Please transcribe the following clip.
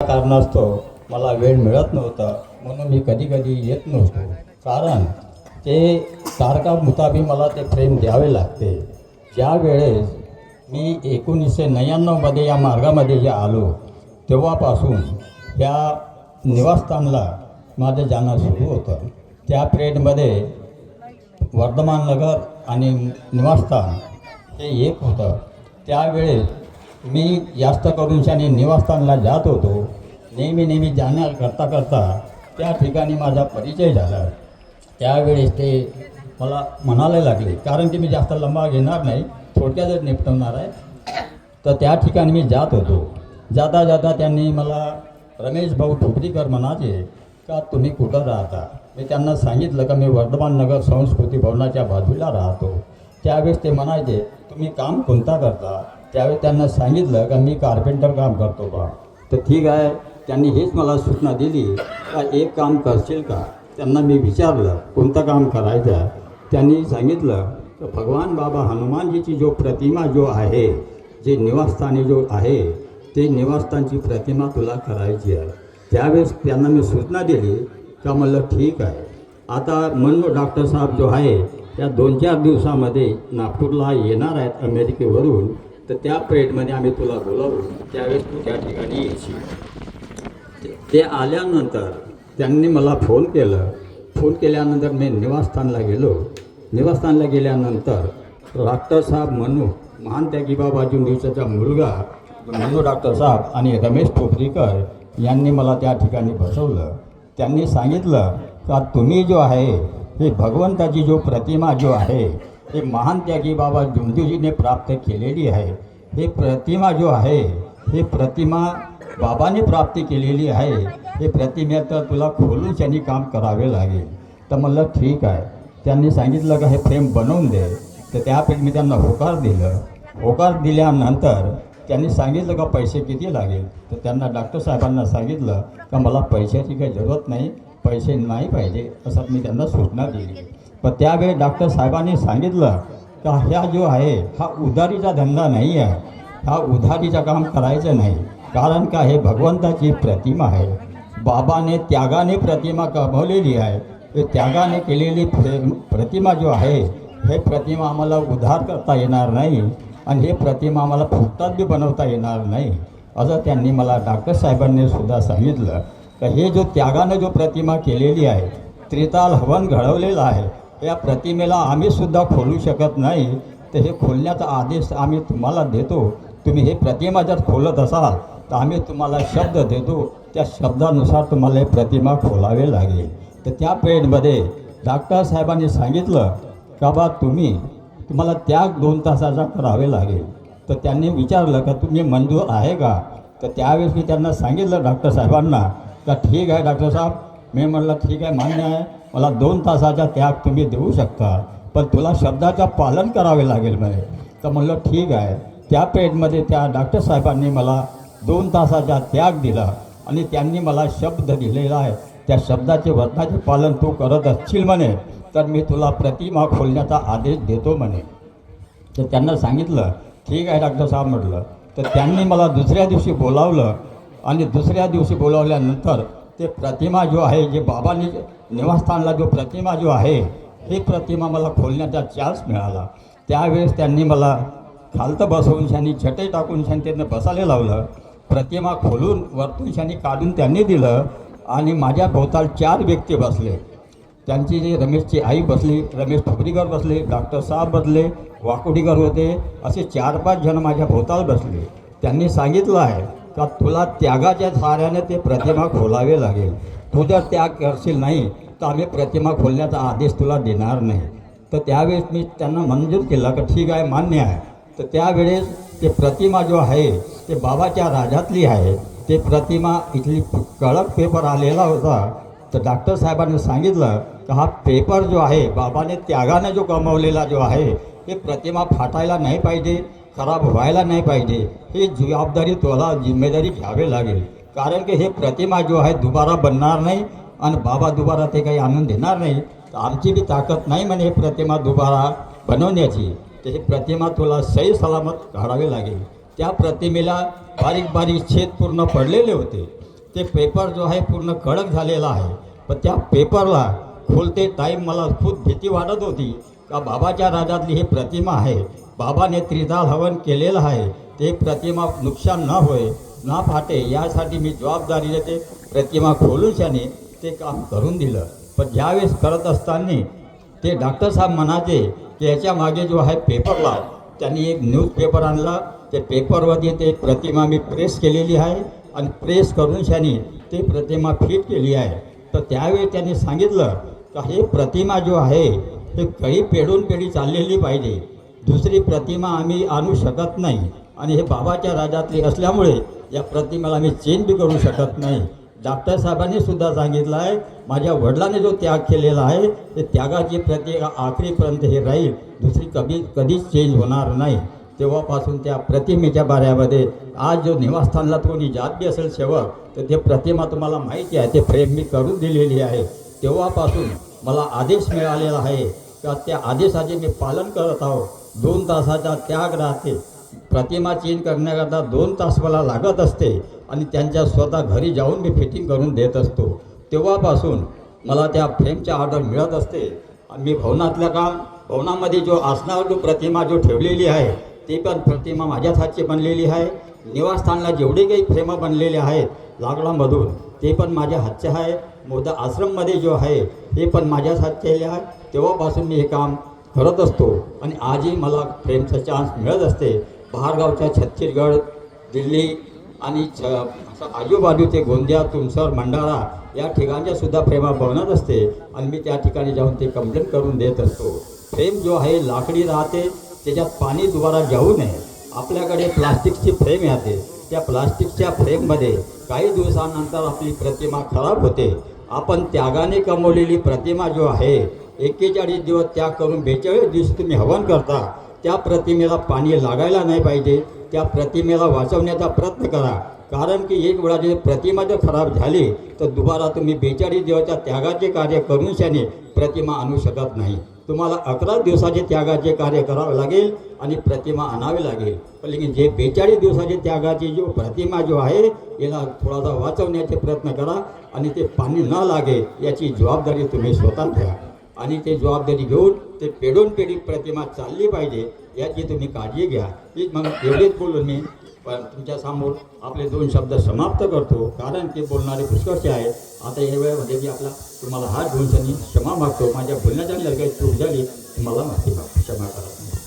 कारणास्तव मला वेळ मिळत नव्हता म्हणून मी कधी कधी येत नव्हतो. कारण ते तारकामुताबी मला ते फ्रेम द्यावे लागते. ज्या वेळेस मी एकोणीसशे नव्याण्णवमध्ये या मार्गामध्ये जे आलो तेव्हापासून त्या निवासस्थानला माझं जाणं सुरू होतं. त्या पिरियडमध्ये वर्धमान नगर आणि निवासस्थान हे एक होतं. त्यावेळेस मी जास्त करून शाने निवासस्थानला जात होतो. नेहमी नेहमी जाण्या करता करता त्या ठिकाणी माझा परिचय झाला. त्यावेळेस ते मला म्हणायला लागले कारण की मी जास्त लंबा घेणार नाही थोडक्यातच निपटवणार आहे तर त्या ठिकाणी मी जात होतो. जाता जाता त्यांनी मला रमेश भाऊ ठोपरीकर म्हणाचे का तुम्ही कुठं राहता? मी त्यांना सांगितलं का मी वर्धमान नगर संस्कृती भवनाच्या बाजूला राहतो. त्यावेळेस ते म्हणायचे तुम्ही काम कोणता करता? त्यावेळेस त्यांना सांगितलं का मी कार्पेंटर काम करतो बा. तर ठीक आहे त्यांनी हेच मला सूचना दिली का एक काम करशील का? त्यांना मी विचारलं कोणतं काम करायचं? त्यांनी सांगितलं तर भगवान बाबा हनुमानजीची जो प्रतिमा जो आहे जे निवासस्थानी जो आहे ते निवासस्थानची प्रतिमा तुला करायची आहे. त्यावेळेस त्यांना मी सूचना दिली का म्हणलं ठीक आहे. आता म्हणलो डॉक्टर साहेब जो आहे त्या दोन चार दिवसामध्ये नागपूरला येणार आहेत अमेरिकेवरून. तर त्या प्रेडमध्ये आम्ही तुला बोलावू. त्यावेळेस तू त्या ठिकाणी यायची ते- आल्यानंतर त्यांनी मला फोन केलं. फोन केल्यानंतर मी निवासस्थानला गेलो. निवासस्थानला गेल्यानंतर डॉक्टर साहेब मनू महान त्यागीबा बाबाजी दिवसाचा मुलगा मनू डॉक्टर साहेब आणि रमेश ठोपरीकर यांनी मला त्या ठिकाणी बसवलं. त्यांनी सांगितलं का तुम्ही जो आहे हे भगवंताची जो प्रतिमा जो आहे हे महान त्यागी बाबा जुमदेवजीने प्राप्त केलेली आहे हे प्रतिमा जो आहे हे प्रतिमा बाबाने प्राप्त केलेली आहे हे प्रतिमे तर तुला खोलून त्यांनी काम करावे लागेल तर म्हणलं ठीक आहे त्यांनी सांगितलं का हे फ्रेम बनवून दे तर त्यापैकी मी त्यांना होकार दिलं होकार दिल्यानंतर त्यांनी सांगितलं का पैसे किती लागेल तर त्यांना डॉक्टर साहेबांना सांगितलं का मला पैशाची काही जरूरत नाही पैसे नाही पाहिजे असं मी त्यांना सूचना दिली पण त्यावेळी डॉक्टर साहेबांनी सांगितलं का ह्या जो आहे हा उधारीचा धंदा नाही आहे. हा उधारीचं काम करायचं नाही. कारण का हे भगवंताची प्रतिमा आहे. बाबाने त्यागाने प्रतिमा कमवलेली आहे. हे त्यागाने केलेली प्रे प्रतिमा जो आहे हे प्रतिमा आम्हाला उधार करता येणार नाही आणि हे प्रतिमा आम्हाला फुकटात बी बनवता येणार नाही. असं त्यांनी मला डॉक्टर साहेबांनी सुद्धा सांगितलं. का हे जो त्यागानं जो प्रतिमा केलेली आहे त्रिताल हवन घडवलेलं आहे या प्रतिमेला आम्ही सुद्धा खोलू शकत नाही. तर हे खोलण्याचा आदेश आम्ही तुम्हाला देतो. तुम्ही हे प्रतिमा जर खोलत असाल तर आम्ही तुम्हाला शब्द देतो. त्या शब्दानुसार तुम्हाला हे प्रतिमा खोलावे लागेल. तर त्या पेडमध्ये डॉक्टर साहेबांनी सांगितलं का बा तुम्ही तुम्हाला त्याग दोन तासाचा करावे लागेल. तर त्यांनी विचारलं का तुम्ही मंजूर आहे का? तर त्यावेळेस मी त्यांना सांगितलं डॉक्टर साहेबांना का ठीक आहे डॉक्टर साहेब? मी म्हटलं ठीक आहे मान्य आहे. मला दोन तासाचा त्याग तुम्ही देऊ शकता पण तुला शब्दाचं पालन करावे लागेल म्हणे. तर म्हणलं ठीक आहे. त्या पेडमध्ये त्या डॉक्टर साहेबांनी मला दोन तासाचा त्याग दिला आणि त्यांनी मला शब्द दिलेला आहे. त्या शब्दाचे वर्णाचे पालन तू करत असशील म्हणे तर मी तुला प्रतिमा खोलण्याचा आदेश देतो म्हणे. तर त्यांना सांगितलं ठीक आहे डॉक्टर साहेब म्हटलं. तर त्यांनी मला दुसऱ्या दिवशी बोलावलं आणि दुसऱ्या दिवशी बोलावल्यानंतर ते प्रतिमा जो आहे जे बाबांनी निवासस्थानला जो प्रतिमा जो आहे ही प्रतिमा मला खोलण्याचा चान्स मिळाला. त्यावेळेस त्यांनी मला खालतं बसवून शानी छटे टाकून शान त्यांना बसायला लावलं. प्रतिमा खोलून वरतून शानी काढून त्यांनी दिलं आणि माझ्या भोवताल चार व्यक्ती बसले. त्यांची जी रमेशची आई बसली रमेश ठोकरीकर बसले डॉक्टर साहेब बसले वाकोडीकर होते असे चार पाच जण माझ्या भोवताल बसले. त्यांनी सांगितलं आहे का तुला त्यागाच्या साऱ्याने ते प्रतिमा खोलावे लागेल? तू जर त्याग करशील नाही तर आम्ही प्रतिमा खोलण्याचा आदेश तुला देणार नाही. तर त्यावेळेस मी त्यांना मंजूर केलं का ठीक आहे मान्य आहे. तर त्यावेळेस ते प्रतिमा जो आहे ते बाबाच्या राजातली आहे. ते प्रतिमा इथली कडक पेपर आलेला होता. तर डॉक्टर साहेबांनी सांगितलं की हा पेपर जो आहे बाबाने त्यागाने जो कमवलेला जो आहे ते प्रतिमा फाटायला नाही पाहिजे. खराब व्हायला नाही पाहिजे. ही जबाबदारी तुला जिम्मेदारी घ्यावी लागेल. कारण की हे प्रतिमा जो आहे दुबारा बनणार नाही आणि बाबा दुबारा ते काही आणून देणार नाही. तर आमची बी ताकद नाही म्हणे हे प्रतिमा दुबारा बनवण्याची. तर ही प्रतिमा तुला सही सलामत काढावी लागेल. त्या प्रतिमेला बारीक बारीक छेद पूर्ण पडलेले होते. ते पेपर जो आहे पूर्ण कडक झालेला आहे. पण त्या पेपरला खोलते टाईम मला खूप भीती वाटत होती का बाबाच्या राजातली ही प्रतिमा आहे. बाबाने त्रिदाल हवन केलेलं आहे. ते प्रतिमा नुकसान न होय ना फाटे यासाठी मी जबाबदारीने ते प्रतिमा खोलूशाने ते काम करून दिलं. पण ज्यावेळेस करत असताना ते डॉक्टर साहेब म्हणाचे की याच्या मागे जो आहे पेपर लाव. त्यांनी एक न्यूजपेपर आणला. ते पेपरवरती ते प्रतिमा मी प्रेस केलेली आहे. आणि प्रेस करून शाने ते प्रतिमा फिट केली आहे. तर त्यावेळी त्यांनी सांगितलं का हे प्रतिमा जो आहे ते कळी पेढून पेढी चाललेली पाहिजे. दुसरी प्रतिमा आम्ही आणू शकत नाही. आणि हे बाबाच्या राजातली असल्यामुळे या प्रतिमेला आम्ही चेंज बी करू शकत नाही. डॉक्टर साहेबांनी सुद्धा सांगितलं आहे माझ्या वडिलांनी जो त्याग केलेला आहे ते त्यागाची प्रती आखरीपर्यंत हे राहील. दुसरी कधी कधीच चेंज होणार नाही. तेव्हापासून त्या प्रतिमेच्या बाऱ्यामध्ये आज जो निवासस्थानला कोणी जात बी असेल सेवक तर ते प्रतिमा तुम्हाला माहिती आहे ते फ्रेम मी करून दिलेली आहे. तेव्हापासून मला आदेश मिळालेला आहे. का त्या आदेशाचे मी पालन करत आहो दोन तासाचा त्याग राहते. प्रतिमा चेंज करण्याकरता दोन तास मला लागत असते आणि त्यांच्या स्वतः घरी जाऊन मी फिटिंग करून देत असतो. तेव्हापासून मला त्या फ्रेमच्या ऑर्डर मिळत असते. आणि मी भवनातलं काम भवनामध्ये जो आसनावर जो प्रतिमा जो ठेवलेली आहे ती पण प्रतिमा माझ्याच हातची बनलेली आहे. निवासस्थानला जेवढे काही फ्रेम बनलेले आहेत लाकडामधून ते पण माझ्या हातचे आहे. मोदा आश्रममध्ये जो आहे हे पण माझ्याच हातचे आहे. तेव्हापासून मी हे काम करत असतो. आणि आजही मला फ्रेमचा चान्स मिळत असते. बाहेरगावच्या छत्तीसगड दिल्ली आणि छ असं आजूबाजूचे गोंदिया तुमसर मंडाळा या ठिकाणच्या सुद्धा फ्रेमा बनत असते. आणि मी त्या ठिकाणी जाऊन ते कंप्लेंट करून देत असतो. फ्रेम जो आहे लाकडी राहते. त्याच्यात पाणी दुबारा जाऊ नये. आपल्याकडे प्लास्टिकची फ्रेम येते. त्या प्लास्टिकच्या फ्रेममध्ये काही दिवसानंतर आपली प्रतिमा खराब होते. आपण त्यागाने कमवलेली प्रतिमा जो आहे एक्केचाळीस दिवस त्याग करून बेचाळीस दिवस तुम्ही हवन करता. त्या प्रतिमेला पाणी लागायला नाही पाहिजे. त्या प्रतिमेला वाचवण्याचा प्रयत्न करा. कारण की एक वेळा जर प्रतिमा जर खराब झाली तर दुबारा तुम्ही बेचाळीस दिवसाच्या त्यागाचे कार्य करून शाने प्रतिमा आणू शकत नाही. तुम्हाला अकरा दिवसाचे त्यागाचे कार्य करावे लागेल आणि प्रतिमा आणावी लागेल. पण लेकिन जे बेचाळीस दिवसाचे त्यागाची जो प्रतिमा जो आहे याला थोडासा वाचवण्याचे प्रयत्न करा आणि ते पाणी न लागे याची जबाबदारी तुम्ही स्वतः घ्या. आणि ते जबाबदारी घेऊन ते पेढून पेढी प्रतिमा चालली पाहिजे याची तुम्ही काळजी घ्या. हीच मग एवढेच बोलून मी पण तुमच्यासमोर आपले दोन शब्द समाप्त करतो कारण ते बोलणारे पुष्कळचे आहेत. आता या वेळेमध्ये मी आपला तुम्हाला हात घेऊन क्षमा मागतो. माझ्या बोलण्याच्या काही चूक झाली तुम्हाला माहिती मागतो. क्षमा करा.